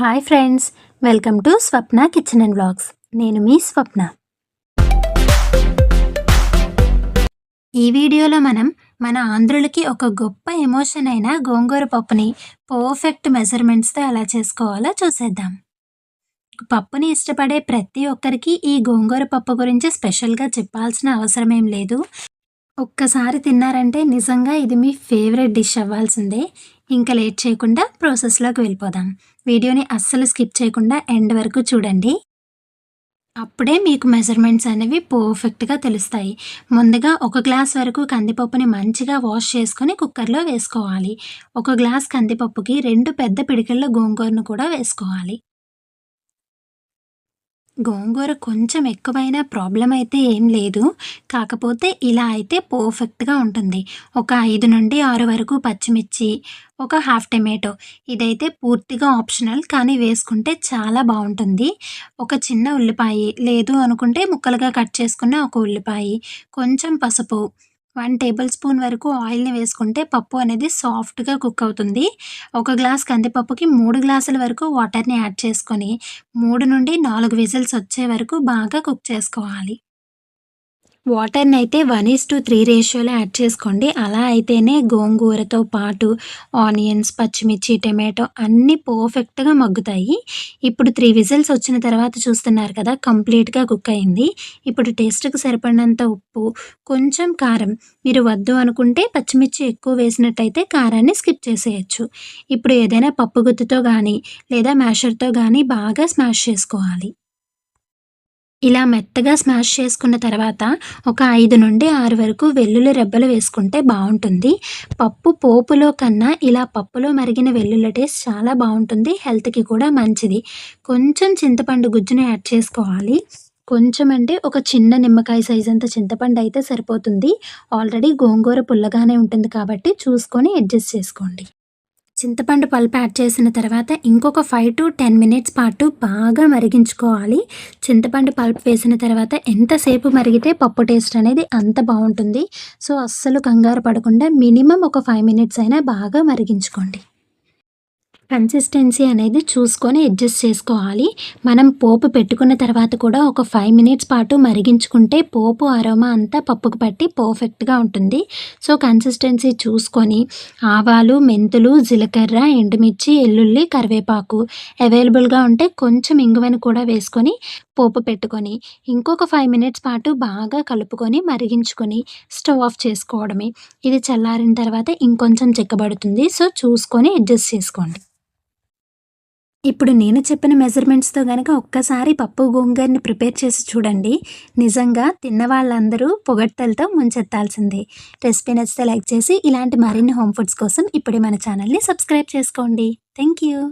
Hi friends welcome to Swapna kitchen and blogs నేను మీ స్వప్న. ఈ వీడియోలో మనం మన ఆంధ్రులకి ఒక గొప్ప ఎమోషన్ అయిన గోంగూర పప్పుని పర్ఫెక్ట్ మెజర్మెంట్స్తో ఎలా చేసుకోవాలో చూసేద్దాం. పప్పుని ఇష్టపడే ప్రతి ఒక్కరికి ఈ గోంగూర పప్పు గురించి స్పెషల్గా చెప్పాల్సిన అవసరం ఏం లేదు. ఒక్కసారి తిన్నారంటే నిజంగా ఇది మీ ఫేవరెట్ డిష్ అవ్వాల్సిందే. ఇంకా లేట్ చేయకుండా ప్రాసెస్లోకి వెళ్ళిపోదాం. వీడియోని అస్సలు స్కిప్ చేయకుండా ఎండ్ వరకు చూడండి. అప్పుడే మీకు మెజర్మెంట్స్ అనేవి పర్ఫెక్ట్గా తెలుస్తాయి. ముందుగా ఒక గ్లాస్ వరకు కందిపప్పుని మంచిగా వాష్ చేసుకొని కుక్కర్లో వేసుకోవాలి. ఒక గ్లాస్ కందిపప్పుకి రెండు పెద్ద పిడికల్లో గోంగూరను కూడా వేసుకోవాలి. గోంగూర కొంచెం ఎక్కువైనా ప్రాబ్లం అయితే ఏం లేదు. కాకపోతే ఇలా అయితే పర్ఫెక్ట్గా ఉంటుంది. ఒక ఐదు నుండి ఆరు వరకు పచ్చిమిర్చి ఒక హాఫ్ టమాటో ఇదైతే పూర్తిగా ఆప్షనల్ కానీ వేసుకుంటే చాలా బాగుంటుంది. ఒక చిన్న ఉల్లిపాయ లేదు అనుకుంటే ముక్కలుగా కట్ చేసుకున్న ఒక ఉల్లిపాయ కొంచెం పసుపు వన్ టేబుల్ స్పూన్ వరకు ఆయిల్ని వేసుకుంటే పప్పు అనేది సాఫ్ట్గా కుక్ అవుతుంది. ఒక గ్లాస్ కందిపప్పుకి మూడు గ్లాసుల వరకు వాటర్ని యాడ్ చేసుకొని మూడు నుండి నాలుగు విజిల్స్ వచ్చే వరకు బాగా కుక్ చేసుకోవాలి. వాటర్ని అయితే వన్ ఈస్ టు త్రీ రేషియోలో యాడ్ చేసుకోండి. అలా అయితేనే గోంగూరతో పాటు ఆనియన్స్ పచ్చిమిర్చి టమాటో అన్నీ పర్ఫెక్ట్గా మగ్గుతాయి. ఇప్పుడు త్రీ విజిల్స్ వచ్చిన తర్వాత చూస్తున్నారు కదా కంప్లీట్గా కుక్ అయింది. ఇప్పుడు టేస్ట్కి సరిపడినంత ఉప్పు కొంచెం కారం. మీరు వద్దు అనుకుంటే పచ్చిమిర్చి ఎక్కువ వేసినట్టయితే కారాన్ని స్కిప్ చేసేయచ్చు. ఇప్పుడు ఏదైనా పప్పు గుత్తుతో కానీ లేదా మ్యాషర్తో కానీ బాగా స్మాష్ చేసుకోవాలి. ఇలా మెత్తగా స్మాష్ చేసుకున్న తర్వాత ఒక ఐదు నుండి ఆరు వరకు వెల్లుల్లి రెబ్బలు వేసుకుంటే బాగుంటుంది. పప్పు పోపులో కన్నా ఇలా పప్పులో మరిగిన వెల్లుల్లి టేస్ట్ చాలా బాగుంటుంది. హెల్త్కి కూడా మంచిది. కొంచెం చింతపండు గుజ్జును యాడ్ చేసుకోవాలి. కొంచెం అంటే ఒక చిన్న నిమ్మకాయ సైజ్ అంత చింతపండు అయితే సరిపోతుంది. ఆల్రెడీ గోంగూర పుల్లగానే ఉంటుంది కాబట్టి చూసుకొని అడ్జస్ట్ చేసుకోండి. చింతపండు పల్పు యాడ్ చేసిన తర్వాత ఇంకొక ఫైవ్ టు టెన్ మినిట్స్ పాటు బాగా మరిగించుకోవాలి. చింతపండు పల్ప్ వేసిన తర్వాత ఎంతసేపు మరిగితే పప్పు టేస్ట్ అనేది అంత బాగుంటుంది. సో అస్సలు కంగారు పడకుండా మినిమం ఒక ఫైవ్ మినిట్స్ అయినా బాగా మరిగించుకోండి. కన్సిస్టెన్సీ అనేది చూసుకొని అడ్జస్ట్ చేసుకోవాలి. మనం పోపు పెట్టుకున్న తర్వాత కూడా ఒక ఫైవ్ మినిట్స్ పాటు మరిగించుకుంటే పోపు అరోమా అంతా పప్పుకు పట్టి పర్ఫెక్ట్గా ఉంటుంది. సో కన్సిస్టెన్సీ చూసుకొని ఆవాలు మెంతులు జీలకర్ర ఎండుమిర్చి ఎల్లుల్లి కరివేపాకు అవైలబుల్గా ఉంటే కొంచెం ఇంగువని కూడా వేసుకొని పోపు పెట్టుకొని ఇంకొక ఫైవ్ మినిట్స్ పాటు బాగా కలుపుకొని మరిగించుకొని స్టవ్ ఆఫ్ చేసుకోవడమే. ఇది చల్లారిన తర్వాత ఇంకొంచెం చిక్కబడుతుంది. సో చూసుకొని అడ్జస్ట్ చేసుకోండి. ఇప్పుడు నేను చెప్పిన మెజర్మెంట్స్తో కనుక ఒక్కసారి పప్పు గోంగూరని ప్రిపేర్ చేసి చూడండి. నిజంగా తిన్న వాళ్ళందరూ పొగడ్తలతో ముంచెత్తాల్సిందే. రెసిపీ నచ్చితే లైక్ చేసి ఇలాంటి మరిన్ని హోమ్ ఫుడ్స్ కోసం ఇప్పుడే మన ఛానల్ని సబ్స్క్రైబ్ చేసుకోండి. Thank you